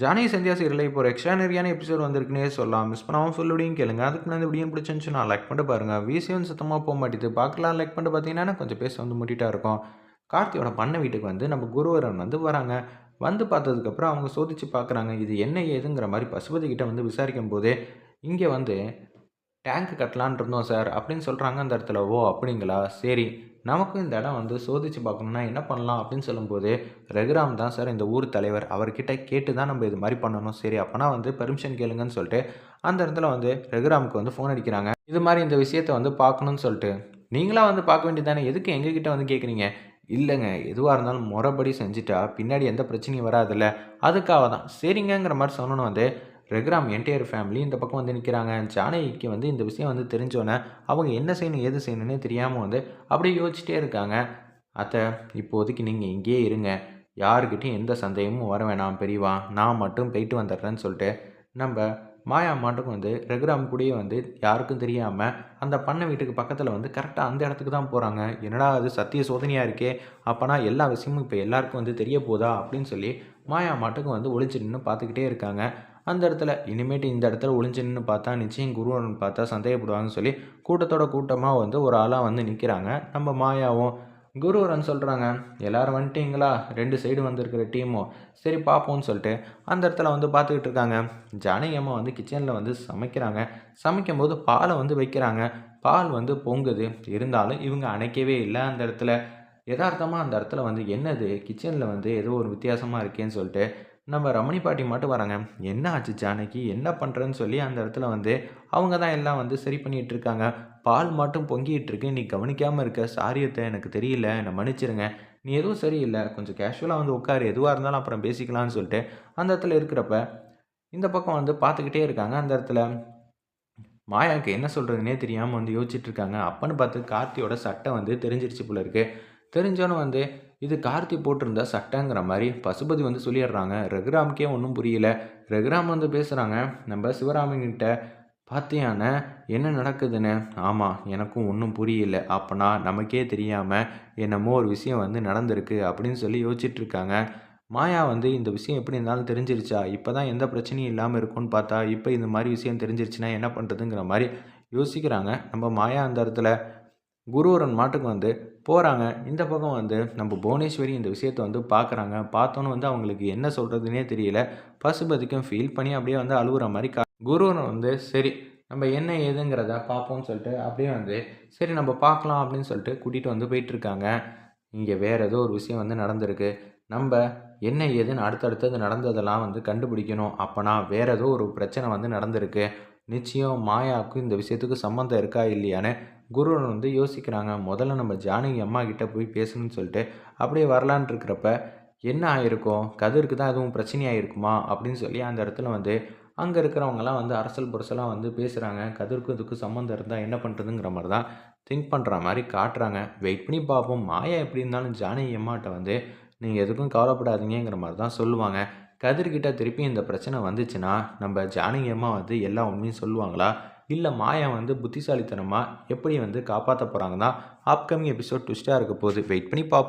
Johnny Sandhya இல்லை இப்போ ஒரு எக்ஸ்ட்ரானரியான எபிசோட் வந்திருக்குன்னே சொல்லலாம். மிஸ் பண்ணாமல் ஃபுல் வீடியும் கேளுங்க. அதுக்கு முன்னாடி வீடியோ பிடிச்சிருந்துச்சுன்னா லைக் பண்ணிட்டு பாருங்கள் விசியும் சுத்தமாக போக மாட்டேது. பார்க்கலாம். லைக் பண்ணிட்டு பார்த்தீங்கன்னா கொஞ்சம் பேச வந்து முட்டிட்டா இருக்கும். கார்த்தியோட பண்ண வீட்டுக்கு வந்து நம்ம குருவரன் வந்து வராங்க. வந்து பார்த்ததுக்கப்புறம் அவங்க சோதிச்சு பார்க்குறாங்க. இது என்ன ஏதுங்கிற மாதிரி பசுபதி கிட்ட வந்து விசாரிக்கும் போதே இங்கே வந்து டேங்க் கட்டலான் இருந்தோம் சார். அப்படின்னு சொல்கிறாங்க அந்த இடத்துல. ஓ அப்படிங்களா? சரி. நமக்கும் இந்த இடம் வந்து சோதிச்சு பார்க்கணுன்னா என்ன பண்ணலாம் அப்படின்னு சொல்லும்போது ரகுராம் தான் சார் இந்த ஊர் தலைவர். அவர்கிட்ட கேட்டு தான் நம்ம இது மாதிரி பண்ணணும். சரி அப்போனா வந்து பெர்மிஷன் கேளுங்கன்னு சொல்லிட்டு அந்த இடத்துல வந்து ரகுராமுக்கு வந்து ஃபோன் அடிக்கிறாங்க. இது மாதிரி இந்த விஷயத்தை வந்து பார்க்கணும்னு சொல்லிட்டு. நீங்களாக வந்து பார்க்க வேண்டியதானே எதுக்கு எங்ககிட்ட வந்து கேட்குறீங்க இல்லைங்க. எதுவாக இருந்தாலும் முறைப்படி செஞ்சுட்டா பின்னாடி எந்த பிரச்சனையும் வராதுல்ல. அதுக்காக தான் சரிங்கங்கிற மாதிரி சொன்னோன்னு வந்து ரெகுராம் என்டையர் ஃபேமிலி இந்த பக்கம் வந்து நிற்கிறாங்க ஜானகிக்கு வந்து இந்த விஷயம் வந்து தெரிஞ்சோன்னே அவங்க என்ன செய்யணும் எது செய்யணுன்னே தெரியாமல் வந்து அப்படியே யோசிச்சிட்டே இருக்காங்க. அத்தை இப்போதைக்கு நீங்கள் இங்கேயே இருங்க. யாருக்கிட்டையும் எந்த சந்தேகமும் வர வேணாம் பெரியவா. நான் மட்டும் போயிட்டு வந்துடுறேன்னு சொல்லிட்டு நம்ம மாயா மாட்டுக்கும் வந்து ரெகுராம் கூடயே வந்து யாருக்கும் தெரியாமல் அந்த பண்ணை வீட்டுக்கு பக்கத்தில் வந்து கரெக்டாக அந்த இடத்துக்கு தான் போகிறாங்க என்னடா அது சத்திய சோதனையாக இருக்கே? அப்போனா எல்லா விஷயமும் இப்போ எல்லாருக்கும் வந்து தெரிய போதா? அப்படின்னு சொல்லி மாயா மாட்டுக்கும் வந்து ஒளிச்சு நின்று பார்த்துக்கிட்டே இருக்காங்க. அந்த இடத்துல இனிமேட்டு இந்த இடத்துல ஒளிஞ்சு நின்று பார்த்தா நிச்சயம் குருவன் பார்த்தா சந்தேகப்படுவாங்கன்னு சொல்லி கூட்டத்தோட கூட்டமாக வந்து ஒரு ஆளாக வந்து நிற்கிறாங்க நம்ம மாயாவும் குருவரன் சொல்கிறாங்க எல்லோரும் வந்துட்டீங்களா? ரெண்டு சைடு வந்திருக்கிற டீமும் சரி பார்ப்போம்னு சொல்லிட்டு. அந்த இடத்துல வந்து பார்த்துக்கிட்டு இருக்காங்க. ஜானகியம்மா வந்து கிச்சனில் வந்து சமைக்கிறாங்க. சமைக்கும் போது பாலை வந்து வைக்கிறாங்க. பால் வந்து பொங்குது. இருந்தாலும் இவங்க அணைக்கவே இல்லை அந்த இடத்துல. யதார்த்தமாக அந்த இடத்துல வந்து என்னது? கிச்சனில் வந்து ஏதோ ஒரு வித்தியாசமாக இருக்கேன்னு சொல்லிட்டு நம்ம ரமணி பாட்டி மட்டும் வராங்க. என்ன ஆச்சு ஜானகி? என்ன பண்ணுறேன்னு சொல்லி அந்த இடத்துல வந்து அவங்க தான் எல்லாம் வந்து சரி பண்ணிகிட்டு இருக்காங்க. பால் மட்டும் பொங்கிட்டு இருக்கு. நீ கவனிக்காமல் இருக்க. சாரியத்தை எனக்கு தெரியல. என்னை மன்னிச்சிருங்க. நீ எதுவும் சரியில்லை. கொஞ்சம் கேஷுவலாக வந்து உட்காரு. எதுவாக இருந்தாலும் அப்புறம் பேசிக்கலாம்னு சொல்லிட்டு அந்த இடத்துல இருக்கிறப்ப இந்த பக்கம் வந்து பார்த்துக்கிட்டே இருக்காங்க. அந்த இடத்துல மாயாவுக்கு என்ன சொல்கிறதுனே தெரியாமல் வந்து யோசிச்சுட்டு இருக்காங்க. அப்பன்னு பார்த்து கார்த்தியோட சட்டை வந்து தெரிஞ்சிருச்சு போல இருக்குது தெரிஞ்சவனும் வந்து இது கார்த்தி போட்டிருந்த சட்டைங்கிற மாதிரி பசுபதி வந்து சொல்லிடுறாங்க. ரகுராமுக்கே ஒன்றும் புரியல. ரகுராம் வந்து பேசுகிறாங்க நம்ம சிவராமன்கிட்ட பார்த்தியான என்ன நடக்குதுன்னு? ஆமாம் எனக்கும் ஒன்றும் புரியல. அப்போனா நமக்கே தெரியாமல் என்னமோ ஒரு விஷயம் வந்து நடந்திருக்கு அப்படின்னு சொல்லி யோசிச்சிட்டுருக்காங்க மாயா வந்து இந்த விஷயம் எப்படி இருந்தாலும் தெரிஞ்சிருச்சா? இப்போ தான் எந்த பிரச்சனையும் இல்லாமல் இருக்கும்னு பார்த்தா இப்போ இந்த மாதிரி விஷயம் தெரிஞ்சிருச்சுன்னா என்ன பண்ணுறதுங்கிற மாதிரி யோசிக்கிறாங்க. நம்ம மாயா அந்த இடத்துல குருவரன் மாட்டுக்கு வந்து போகிறாங்க இந்த பக்கம் வந்து நம்ம புவனேஸ்வரி இந்த விஷயத்தை வந்து பார்க்குறாங்க பார்த்தோன்னு வந்து அவங்களுக்கு என்ன சொல்கிறதுனே தெரியல. பசுபதிக்கும் ஃபீல் பண்ணி அப்படியே வந்து அழுகுற மாதிரி கா குருவன் வந்து சரி நம்ம என்ன ஏதுங்கிறத பார்ப்போம்னு சொல்லிட்டு அப்படியே வந்து சரி நம்ம பார்க்கலாம் அப்படின்னு சொல்லிட்டு கூட்டிகிட்டு வந்து போயிட்டுருக்காங்க. இங்கே வேறு ஏதோ ஒரு விஷயம் வந்து நடந்திருக்கு. நம்ம என்ன ஏதுன்னு அடுத்தடுத்தது நடந்ததெல்லாம் வந்து கண்டுபிடிக்கணும். அப்போனா வேறு ஏதோ ஒரு பிரச்சனை வந்து நடந்திருக்கு. நிச்சயம் மாயாவுக்கும் இந்த விஷயத்துக்கு சம்மந்தம் இருக்கா இல்லையான்னு குருவன் வந்து யோசிக்கிறாங்க முதல்ல நம்ம ஜானகி அம்மா கிட்டே போய் பேசணும்னு சொல்லிட்டு அப்படியே வரலான் இருக்கிறப்ப என்ன ஆயிருக்கும்? கதிருக்கு தான் எதுவும் பிரச்சனையாக இருக்குமா? அப்படின்னு சொல்லி அந்த இடத்துல வந்து அங்கே இருக்கிறவங்கலாம் வந்து அரசல் புரசலாக வந்து பேசுகிறாங்க கதிர்க்கும் இதுக்கும் சம்மந்தம் இருந்தால் என்ன பண்ணுறதுங்கிற மாதிரி தான் திங்க் பண்ணுற மாதிரி காட்டுறாங்க. வெயிட் பண்ணி பார்ப்போம். மாயா எப்படி இருந்தாலும் ஜானகி அம்மாட்ட வந்து நீங்கள் எதுக்கும் கவலைப்படாதீங்கிற மாதிரி தான் சொல்லுவாங்க. கதிர்கிட்ட திருப்பி இந்த பிரச்சனை வந்துச்சுன்னா நம்ம ஜானகி அம்மா வந்து எல்லா உண்மையும் சொல்லுவாங்களா? இல்லை மாயா வந்து புத்திசாலித்தனமாக எப்படி வந்து காப்பாற்ற போகிறாங்கன்னா அப்கமிங் எபிசோட் ட்விஸ்ட்டாக இருக்க போகுது. வெயிட் பண்ணி பார்ப்போம்